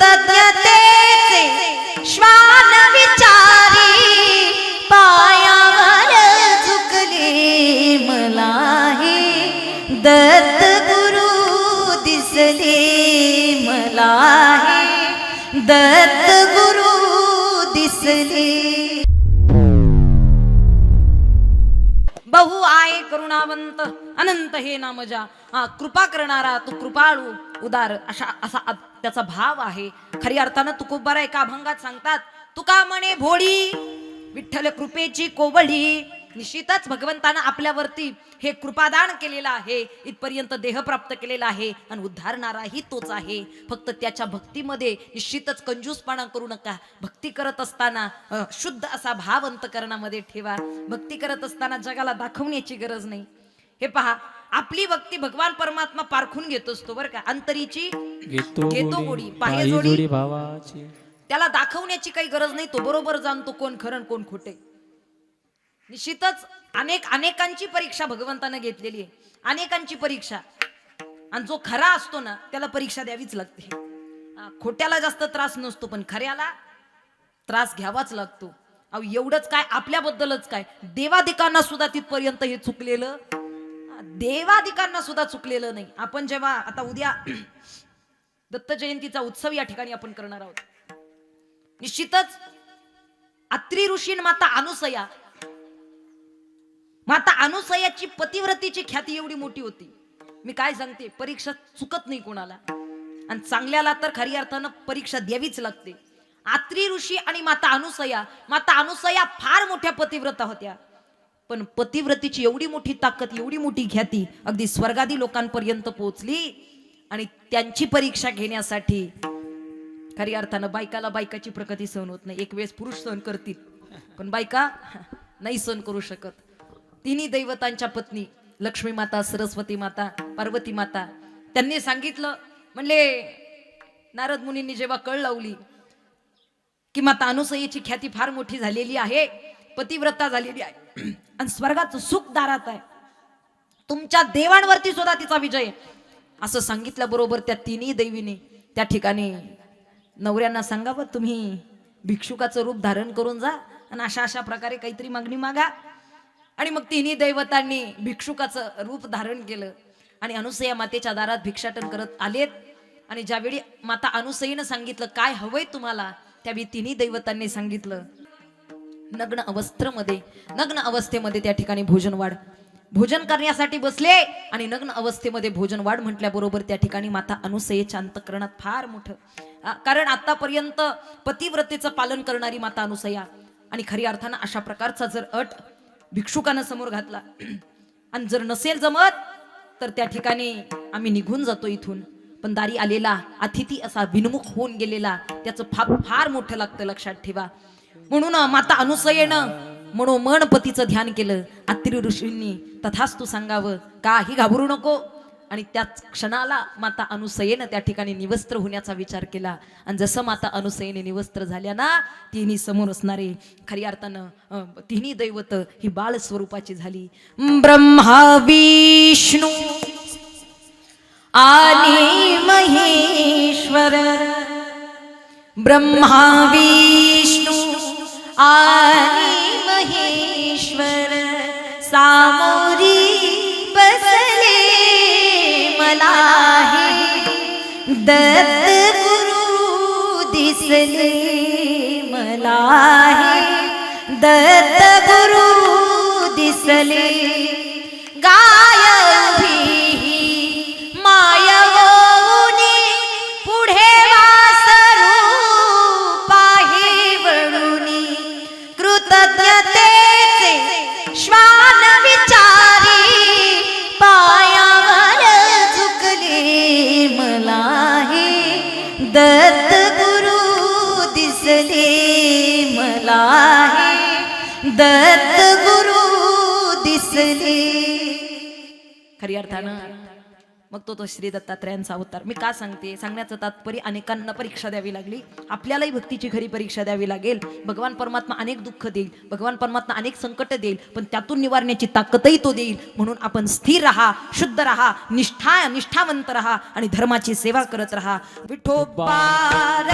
कृतज्ञतेचे श्वान विचारी पायावर झुकले मला हे दत्त गुरु दिसले मला दत्त गुरु दिसले. बहु आहे करुणावंत अनंत हे नामजा. कृपा करणारा तू कृपाळू उदार अशा असा त्याचा भाव आहे. खरी अर्थानं तुकोबारा एका अभंगात सांगतात तुका म्हणे भोळी विठ्ठल कृपेची कोवळी निश्चितच भगवंतानं आपल्यावरती हे कृपादान केलेलं आहे इथपर्यंत देह प्राप्त केलेला आहे आणि उद्धारणाराही तोच आहे. फक्त त्याच्या भक्तीमध्ये निश्चितच कंजूसपणा करू नका. भक्ती करत असताना शुद्ध असा भाव अंतकरणामध्ये ठेवा. भक्ती करत असताना जगाला दाखवण्याची गरज नाही. हे पहा आपली भक्ती भगवान परमात्मा पारखून घेत असतो बरं का? अंतरीची घेतो गोडी जोडी. भावाची. त्याला दाखवण्याची काही गरज नाही तो बरोबर जाणतो कोण खरं कोण खोटे निश्चितच अनेक अनेकांची परीक्षा भगवंतानं घेतलेली आहे. अनेकांची परीक्षा. आणि जो खरा असतो ना त्याला परीक्षा द्यावीच लागते. खोट्याला जास्त त्रास नसतो पण खऱ्याला त्रास घ्यावाच लागतो. अहो एवढंच काय आपल्याबद्दलच काय? देवादिकांना सुद्धा तिथपर्यंत हे चुकलेलं देवाधिकांना सुद्धा चुकलेलं नाही. आपण जेव्हा आता उद्या दत्त जयंतीचा उत्सव या ठिकाणी आपण करणार आहोत. निश्चितच अत्री ऋषीन माता अनुसया माता अनुसयाची पतिव्रतीची ख्याती एवढी मोठी होती. मी काय सांगते परीक्षा चुकत नाही कोणाला. आणि चांगल्याला तर खरी अर्थानं परीक्षा द्यावीच लागते. आत्री ऋषी आणि माता अनुसया माता अनुसया फार मोठ्या पतिव्रता होत्या. पण पतिव्रतीची एवढी मोठी ताकद एवढी मोठी ख्याती अगदी स्वर्गादी लोकांपर्यंत पोहोचली आणि त्यांची परीक्षा घेण्यासाठी खरी अर्थानं बायकाला बायकाची प्रगती सहन होत नाही. एक वेळेस पुरुष सहन करतील पण बायका नाही सहन करू शकत. तिन्ही दैवतांच्या पत्नी लक्ष्मी माता सरस्वती माता पार्वती माता त्यांनी सांगितलं म्हणले नारद मुनींनी जेव्हा कळ लावली की माता अनुसयेची ख्याती फार मोठी झालेली आहे पतिव्रता झालेली आहे. आणि स्वर्गाचं सुख दारात आहे. तुमच्या देवांवरती सुद्धा तिचा विजय असं असं सांगितल्याबरोबर त्या तिन्ही देवीने त्या ठिकाणी नवऱ्यांना सांगावं तुम्ही भिक्षुकाचं रूप धारण करून जा आणि अशा अशा प्रकारे काहीतरी मागणी मागा. आणि मग तिन्ही दैवतांनी भिक्षुकाचं रूप धारण केलं. आणि अनुसया मातेच्या दारात भिक्षाटन करत आलेत. आणि ज्यावेळी माता अनुसयीनं सांगितलं काय हवंय तुम्हाला? त्यावेळी तिन्ही दैवतांनी सांगितलं नग्न अवस्थेमध्ये नग्न अवस्थेमध्ये त्या ठिकाणी भोजनवाढ भोजन करण्यासाठी बसले आणि नग्न अवस्थेमध्ये भोजन वाढ म्हटल्याबरोबर त्या ठिकाणी माता अनुसयेच्या अंतकरणात फार मोठं. कारण आतापर्यंत पतिव्रतेचं पालन करणारी माता अनुसया आणि खरी अर्थानं अशा प्रकारचा जर अट भिक्षुकानं समोर घातला आणि जर नसेल जमत तर त्या ठिकाणी आम्ही निघून जातो इथून. पण दारी आलेला अतिथी असा विनमुख होऊन गेलेला त्याचं फार फार मोठं लागतं लक्षात ठेवा. म्हणून माता अनुसयेनं मन पतीचं ध्यान केलं. अत्रि ऋषींनी तथाच तू सांगावं काही घाबरू नको? आणि त्याच क्षणाला माता अनुसयेनं त्या ठिकाणी निवस्त्र होण्याचा विचार केला. आणि जसं माता अनुसयेने निवस्त्र झाल्या ना तिन्ही समोर असणारे खरी अर्थानं तिन्ही दैवत ही बाळ स्वरूपाची झाली. ब्रह्मा विष्णू आणि महेश्वर ब्रह्मा विष्णू आणि महेश्वर सामोरी बसले मला हे दत्त गुरु दिसले मला हे दत्त गुरु दिसले. गा कृतज्ञतेचे श्वान विचारी पायावर झुकले मला हे दत्त गुरु दिसले मला हे दत्त गुरु दिसले. खरी अर्थानं मग तो तो श्री दत्तात्रयांचा अवतार. मी का सांगते? सांगण्याचं तात्पर्य अनेकांना परीक्षा द्यावी लागली. आपल्यालाही भक्तीची खरी परीक्षा द्यावी लागेल. भगवान परमात्मा अनेक दुःख देईल. भगवान परमात्मा अनेक संकट देईल. पण त्यातून निवारण्याची ताकदही तो देईल. म्हणून आपण स्थिर राहा शुद्ध राहा निष्ठा निष्ठावंत राहा आणि धर्माची सेवा करत राहा. विठोबा